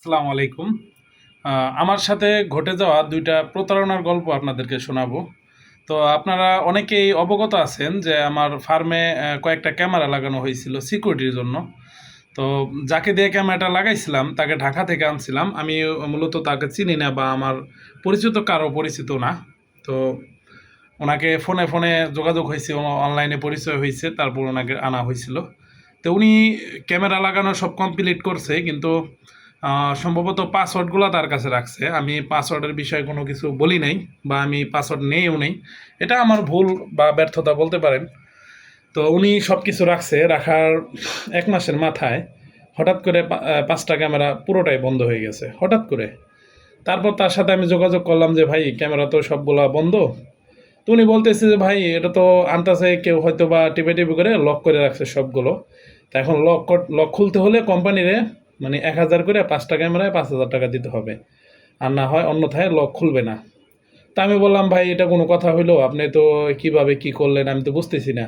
আসসালামু আলাইকুম। আমার সাথে ঘটে যাওয়া দুইটা প্রতারণার গল্প আপনাদেরকে শোনাবো। তো আপনারা অনেকেই অবগত আছেন যে আমার ফার্মে কয়েকটা ক্যামেরা লাগানো হয়েছিল সিকিউরিটির জন্য। তো যাকে দিয়ে ক্যামেরাটা লাগাইছিলাম, তাকে ঢাকা থেকে আনছিলাম। আমি মূলত তাকে চিনি না বা আমার পরিচিত কারও পরিচিত না। তো ওনাকে ফোনে ফোনে যোগাযোগ হয়েছে অনলাইনে পরিচয় হয়েছে, তারপর ওনাকে আনা হয়েছিল। তো উনি ক্যামেরা লাগানো সব কমপ্লিট করছে, কিন্তু সম্ভবত পাসওয়ার্ডগুলো তার কাছে রাখছে। আমি পাসওয়ার্ডের বিষয়ে কোনো কিছু বলি নাই বা আমি পাসওয়ার্ড নেইও নেই। এটা আমার ভুল বা ব্যর্থতা বলতে পারেন। তো উনি সব কিছু রাখছে, রাখার এক মাসের মাথায়। হঠাৎ করে পাঁচটা ক্যামেরা পুরোটাই বন্ধ হয়ে গেছে, হঠাৎ করে। তারপর তার সাথে আমি যোগাযোগ করলাম যে, ভাই, ক্যামেরা তো সবগুলা বন্ধ। তো উনি বলতেছে যে, ভাই, এটা তো আনতাছে, কেউ হয়তো বা টিপে টিপে করে লক করে রাখছে সবগুলো। তা এখন লক লক খুলতে হলে কোম্পানিরে মানে এক হাজার করে পাঁচটা ক্যামেরায় পাঁচ হাজার টাকা দিতে হবে। আর না হয় অন্যথায় লক খুলবে না। তা আমি বললাম, ভাই, এটা কোনো কথা হইল? আপনি তো কীভাবে কি করলেন? আমি তো বুঝতেছি না।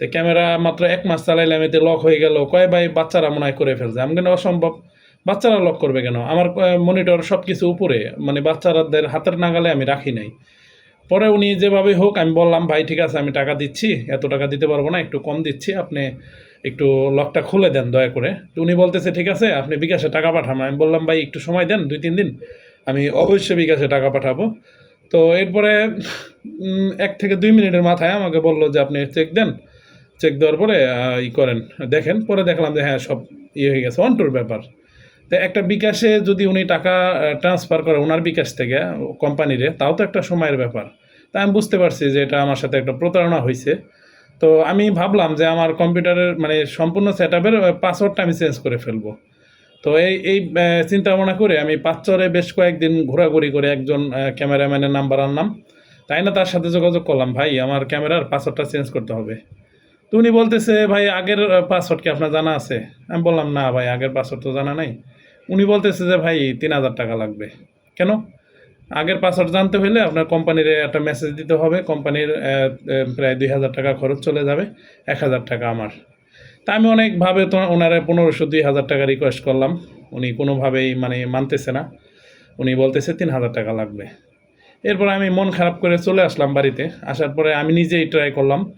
তো ক্যামেরা মাত্র এক মাস চালাইলাম এতে লক হয়ে গেল। কয়, ভাই, বাচ্চারা মনে হয় করে ফেলছে। আমি কেন অসম্ভব। বাচ্চারা লক করবে কেন? আমার মনিটর সব কিছু উপরে। মানে বাচ্চারাদের হাতের নাগালে আমি রাখি নাই। পরে উনি যেভাবে হোক, আমি বললাম, ভাই, ঠিক আছে, আমি টাকা দিচ্ছি, এত টাকা দিতে পারব না, একটু কম দিচ্ছি, আপনি একটু লকটা খুলে দেন দয়া করে। তো উনি বলতেছে, ঠিক আছে, আপনি বিকাশে টাকা পাঠান। আমি বললাম, ভাই, একটু সময় দেন, দুই, তিন দিন, আমি অবশ্যই বিকাশে টাকা পাঠাবো। তো এরপরে এক থেকে দুই মিনিটের মাথায় আমাকে বলল যে, আপনি চেক দেন। চেক দেওয়ার পরে ই করেন, দেখেন, পরে দেখলাম যে হ্যাঁ সব ইয়ে হয়ে গেছে, অন্টুর ব্যাপার। তো একটা বিকাশে যদি উনি টাকা ট্রান্সফার করে ওনার বিকাশ থেকে কোম্পানিরে, তাও তো একটা সময়ের ব্যাপার। তা আমি বুঝতে পারছি যে এটা আমার সাথে একটা প্রতারণা হয়েছে তো আমি ভাবলাম যে আমার কম্পিউটারের মানে সম্পূর্ণ সেট আপের পাসওয়ার্ডটা আমি চেঞ্জ করে ফেলব। তো এই এই চিন্তা ভাবনা করে আমি পাঁচচরে বেশ কয়েকদিন ঘোরাঘুরি করে একজন ক্যামেরাম্যানের নাম্বার আনলাম। তাই না, তার সাথে যোগাযোগ করলাম, ভাই, আমার ক্যামেরার পাসওয়ার্ডটা চেঞ্জ করতে হবে। তো উনি বলতেছে, ভাই, আগের পাসওয়ার্ড কি আপনার জানা আছে? আমি বললাম, না ভাই, আগের পাসওয়ার্ড তো জানা নাই। উনি বলতেছে যে, ভাই, তিন হাজার টাকা লাগবে। কেন? আগের পাসওয়ার্ড জানতে হলে আপনার কোম্পানির একটা মেসেজ দিতে হবে, কোম্পানির প্রায় দুই হাজার টাকা খরচ চলে যাবে, এক হাজার টাকা আমার। তা আমি অনেকভাবে তো ওনারা পনেরোশো, দুই হাজার টাকা রিকোয়েস্ট করলাম। উনি কোনোভাবেই মানে মানতেছে না। উনি বলতেছে, তিন হাজার টাকা লাগবে। এরপর আমি মন খারাপ করে চলে আসলাম বাড়িতে। আসার পরে আমি নিজেই ট্রাই করলাম।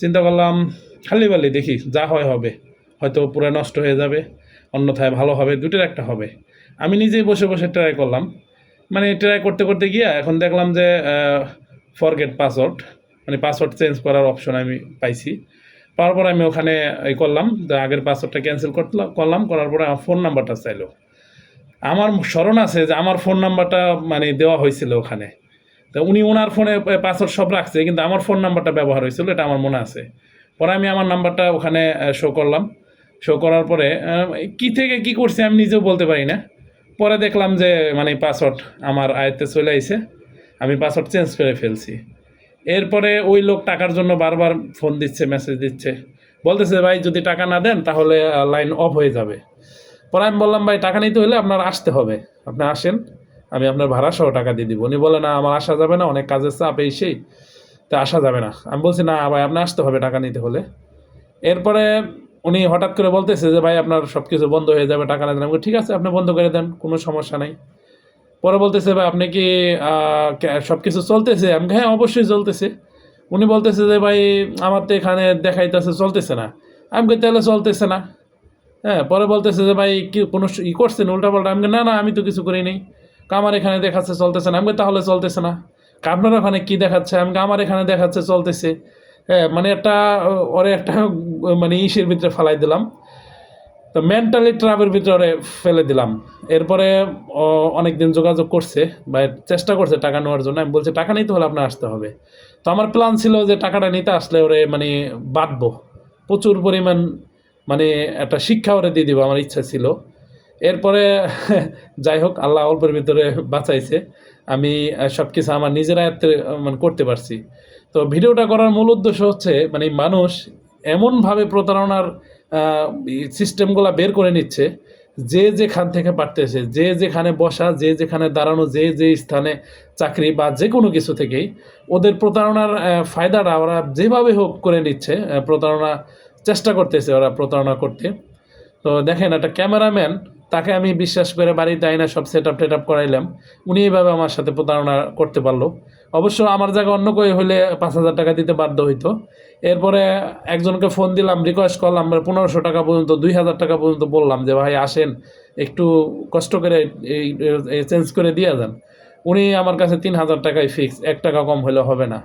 চিন্তা করলাম, খালি বালি দেখি, যা হয় হবে। হয়তো পুরো নষ্ট হয়ে যাবে। অন্যথায় ভালো হবে, দুটোর একটা হবে। আমি নিজেই বসে বসে ট্রাই করলাম। মানে ট্রাই করতে করতে গিয়ে এখন দেখলাম যে ফরগেট পাসওয়ার্ড মানে পাসওয়ার্ড চেঞ্জ করার অপশন আমি পাইছি। পাওয়ার পর আমি ওখানে এই করলাম আগের পাসওয়ার্ডটা ক্যান্সেল করলাম, করার পরে আমার ফোন নাম্বারটা চাইলো। আমার স্মরণ আছে যে আমার ফোন নাম্বারটা মানে দেওয়া হয়েছিল ওখানে। তো উনি ওনার ফোনে পাসওয়ার্ড সব রাখছে, কিন্তু আমার ফোন নাম্বারটা ব্যবহার হয়েছিল, এটা আমার মনে আছে। পরে আমি আমার নাম্বারটা ওখানে শো করলাম। শো করার পরে কি থেকে কি করছি আমি নিজেও বলতে পারি না। পরে দেখলাম যে মানে পাসওয়ার্ড আমার আয়ত্তে চলে আইছে। আমি পাসওয়ার্ড চেঞ্জ করে ফেলছি। এরপরে ওই লোক টাকার জন্য বারবার ফোন দিচ্ছে মেসেজ দিচ্ছে। বলতেছে, ভাই, যদি টাকা না দেন, তাহলে লাইন অফ হয়ে যাবে। পরে আমি বললাম, ভাই, টাকা নিতে হলে আপনার আসতে হবে। আপনি আসেন, আমি আপনার ভাড়া সহ টাকা দিয়ে দিব। উনি বলে, না, আমার আসা যাবে না, অনেক কাজের চাপ, এই সেই। তা আসা যাবে না। আমি বলছি, না, ভাই আপনার আসতে হবে টাকা নিতে হলে। এরপরে উনি হঠাৎ করে বলতেছে যে, ভাই, আপনার সব কিছু বন্ধ হয়ে যাবে, টাকা না। দেন আমি ঠিক আছে, আপনি বন্ধ করে দেন, কোনো সমস্যা নাই। পরে বলতেছে, ভাই, আপনি কি সব কিছু চলতেছে? আমি হ্যাঁ অবশ্যই চলতেছে। উনি বলতেছে যে, ভাই, আমার তো এখানে দেখাইতেছে, চলতেছে না। আমি তাহলে চলতেছে না। হ্যাঁ পরে বলতেছে যে, ভাই, কি, কোনো ই করছেন উল্টাপাল্টা? আমি না না, আমি তো কিছু করি কা, আমার এখানে দেখাচ্ছে, চলতেছে না। আমি তাহলে চলতেছে না। আপনার ওখানে কী দেখাচ্ছে? আমি আমার এখানে দেখাচ্ছে, চলতেছে। মানে একটা ওরে একটা মানে ইসের ভিতরে ফেলাই দিলাম। তো মেন্টালি ট্রাভের ভিতরে ওরে ফেলে দিলাম। এরপরে অনেক দিন যোগাযোগ করছে, বা চেষ্টা করছে টাকা নেওয়ার জন্য। আমি বলছি, টাকা নিতে হলে আপনার আসতে হবে। তো আমার প্ল্যান ছিল যে টাকাটা নিতে আসলে ওরে মানে বাঁধবো। প্রচুর পরিমাণ মানে একটা শিক্ষা ওরে দিয়ে দিব, আমার ইচ্ছা ছিল। এরপরে, যাই হোক, আল্লাহ অল্পের ভিতরে বাঁচাইছে। আমি সব কিছু আমার নিজের আয়ত্তে মানে করতে পারছি। তো ভিডিওটা করার মূল উদ্দেশ্য হচ্ছে মানে মানুষ এমনভাবে প্রতারণার সিস্টেমগুলো বের করে নিচ্ছে, যে যেখান থেকে পারতেছে, যে যেখানে বসা, যে যেখানে দাঁড়ানো, যে যে স্থানে চাকরি বা যে কোনো কিছু থেকেই ওদের প্রতারণার ফায়দাটা ওরা যেভাবে হোক করে নিচ্ছে প্রতারণা চেষ্টা করতেছে ওরা প্রতারণা করতে। তো দেখেন একটা ক্যামেরাম্যান, তাকে আমি বিশ্বাস করে বাড়িতে আইনা সব সেট আপ টেট আপ করাইলাম, উনি এইভাবে আমার সাথে প্রতারণা করতে পারল। অবশ্য আমার জায়গায় অন্য কেউ হলে পাঁচ হাজার টাকা দিতে বাধ্য হইতো। এরপরে একজনকে ফোন দিলাম রিকোয়েস্ট করলাম আমরা পনেরোশো টাকা পর্যন্ত, দুই হাজার টাকা পর্যন্ত বললাম যে, ভাই, আসেন, একটু কষ্ট করে এই চেঞ্জ করে দিয়ে যান। উনি আমার কাছে তিন হাজার টাকায় ফিক্স এক টাকা কম হলে হবে না।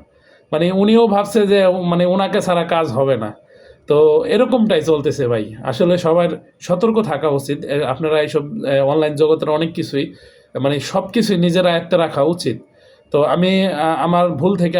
মানে উনিও ভাবছে যে মানে ওনাকে ছাড়া কাজ হবে না। তো এরকমটাই চলতেছে ভাই। আসলে সবার সতর্ক থাকা উচিত। আপনারা এইসব অনলাইন জগতের অনেক কিছুই মানে সব কিছুই নিজের আয়ত্তে রাখা উচিত। তো আমি আমার ভুল থেকে